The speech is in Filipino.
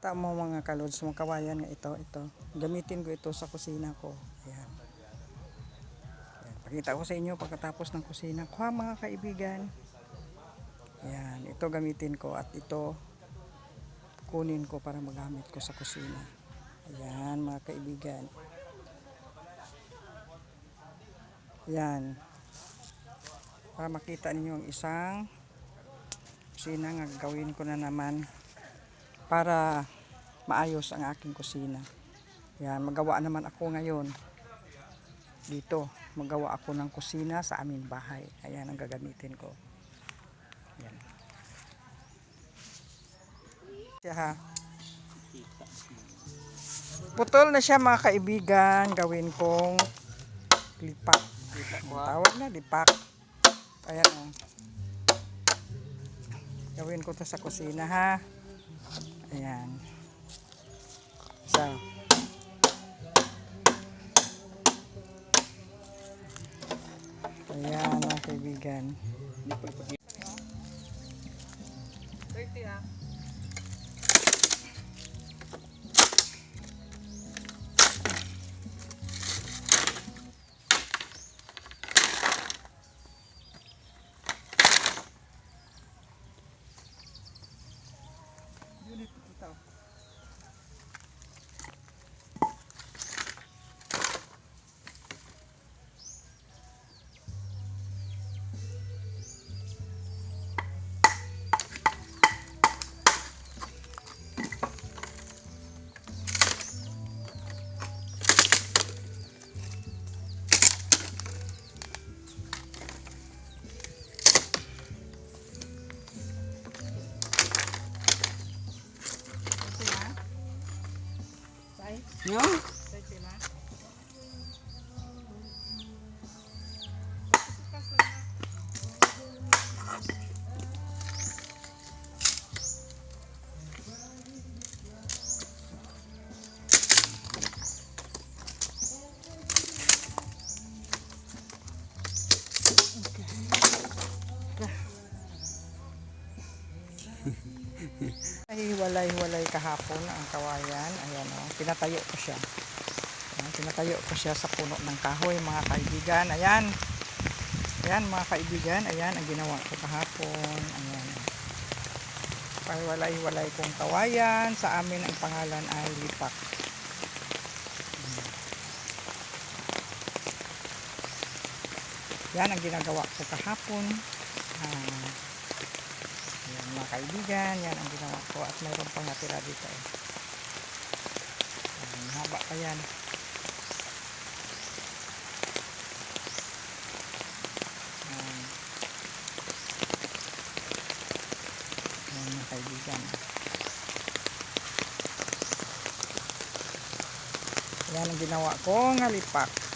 Kita mo mga kalods, mga kawayan nga ito, ito. Gamitin ko ito sa kusina ko. Ayan. Ayan. Pakita ko sa inyo pagkatapos ng kusina ko ha mga kaibigan. Ayan, ito gamitin ko at ito kunin ko para magamit ko sa kusina. Ayan mga kaibigan. Ayan. Para makita ninyo ang isang kusina nga gawin ko na naman para maayos ang aking kusina. Yan, magawa naman ako ngayon. Dito, magawa ako ng kusina sa aming bahay. Ayan ang gagamitin ko. Yan. Siya ha. Putol na siya mga kaibigan. Gawin kong lipak. Ang tawag na, lipak. Ayan o. Gawin ko to sa kusina ha. Ayan. So. Ayan mga kaibigan. 30 ah. Unit ito. No? Hiwalay-hiwalay kahapon ang kawayan. Ayan o, pinatayo ko siya. Ayan, pinatayo ko siya sa puno ng kahoy mga kaibigan. Ayan. Ayan mga kaibigan. Ayan ang ginawa ko kahapon. Ayan. Pahiwalay-hiwalay kong kawayan. Sa amin ang pangalan ay lipak. Yan ang ginagawa ko kahapon. Ah, kaibigan, yan ang ginawa ko at mayroon pang natira dito. Eh. Yan, haba pa yan. Yan. Yan mga kaibigan. Yan ang ginawa ko ng lipak.